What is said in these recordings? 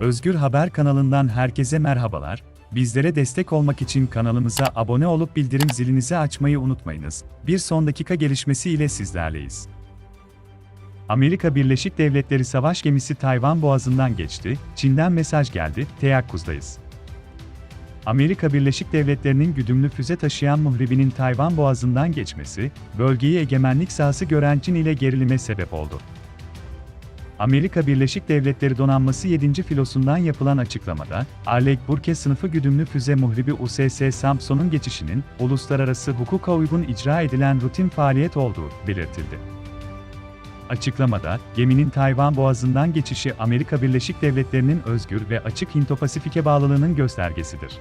Özgür Haber kanalından herkese merhabalar. Bizlere destek olmak için kanalımıza abone olup bildirim zilinizi açmayı unutmayınız. Bir son dakika gelişmesi ile sizlerleyiz. Amerika Birleşik Devletleri savaş gemisi Tayvan Boğazı'ndan geçti, Çin'den mesaj geldi, teyakkuzdayız. Amerika Birleşik Devletleri'nin güdümlü füze taşıyan muhribinin Tayvan Boğazı'ndan geçmesi, bölgeyi egemenlik sahası gören Çin ile gerilime sebep oldu. Amerika Birleşik Devletleri Donanması 7. filosundan yapılan açıklamada, Arleigh Burke sınıfı güdümlü füze muhribi USS Samson'un geçişinin, uluslararası hukuka uygun icra edilen rutin faaliyet olduğu belirtildi. Açıklamada, geminin Tayvan Boğazı'ndan geçişi Amerika Birleşik Devletleri'nin özgür ve açık Hint-Pasifik'e bağlılığının göstergesidir.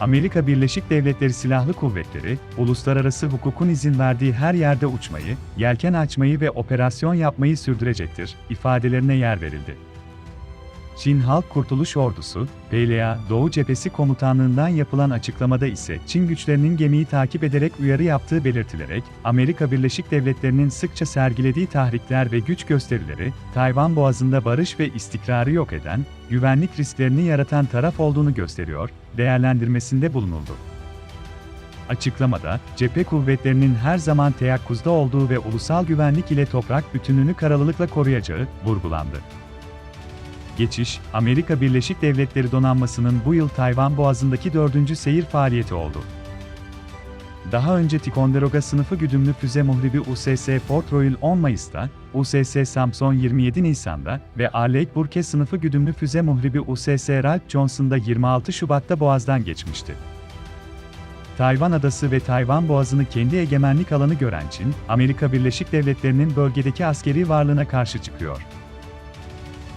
Amerika Birleşik Devletleri Silahlı Kuvvetleri, uluslararası hukukun izin verdiği her yerde uçmayı, yelken açmayı ve operasyon yapmayı sürdürecektir, ifadelerine yer verildi. Çin Halk Kurtuluş Ordusu, PLA, Doğu Cephesi Komutanlığından yapılan açıklamada ise Çin güçlerinin gemiyi takip ederek uyarı yaptığı belirtilerek, Amerika Birleşik Devletleri'nin sıkça sergilediği tahrikler ve güç gösterileri, Tayvan Boğazı'nda barış ve istikrarı yok eden, güvenlik risklerini yaratan taraf olduğunu gösteriyor, değerlendirmesinde bulunuldu. Açıklamada, cephe kuvvetlerinin her zaman teyakkuzda olduğu ve ulusal güvenlik ile toprak bütünlüğünü kararlılıkla koruyacağı vurgulandı. Geçiş, Amerika Birleşik Devletleri donanmasının bu yıl Tayvan Boğazı'ndaki dördüncü seyir faaliyeti oldu. Daha önce Ticonderoga sınıfı güdümlü füze muhribi USS Port Royal 10 Mayıs'ta, USS Samson 27 Nisan'da ve Arleigh Burke sınıfı güdümlü füze muhribi USS Ralph Johnson'da 26 Şubat'ta Boğaz'dan geçmişti. Tayvan Adası ve Tayvan Boğazı'nı kendi egemenlik alanı gören Çin, Amerika Birleşik Devletleri'nin bölgedeki askeri varlığına karşı çıkıyor.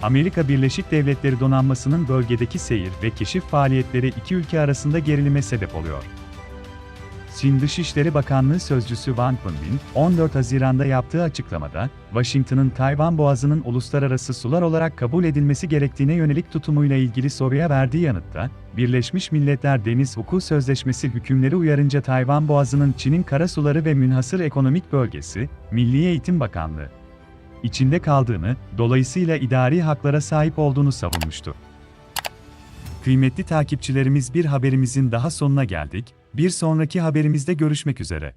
Amerika Birleşik Devletleri donanmasının bölgedeki seyir ve keşif faaliyetleri iki ülke arasında gerilime sebep oluyor. Çin Dışişleri Bakanlığı Sözcüsü Wang Wenbin, 14 Haziran'da yaptığı açıklamada, Washington'ın Tayvan Boğazı'nın uluslararası sular olarak kabul edilmesi gerektiğine yönelik tutumuyla ilgili soruya verdiği yanıtta, Birleşmiş Milletler Deniz Hukuku Sözleşmesi hükümleri uyarınca Tayvan Boğazı'nın Çin'in karasuları ve münhasır ekonomik bölgesi, Milli Eğitim Bakanlığı, içinde kaldığını, dolayısıyla idari haklara sahip olduğunu savunmuştu. Kıymetli takipçilerimiz bir haberimizin daha sonuna geldik. Bir sonraki haberimizde görüşmek üzere.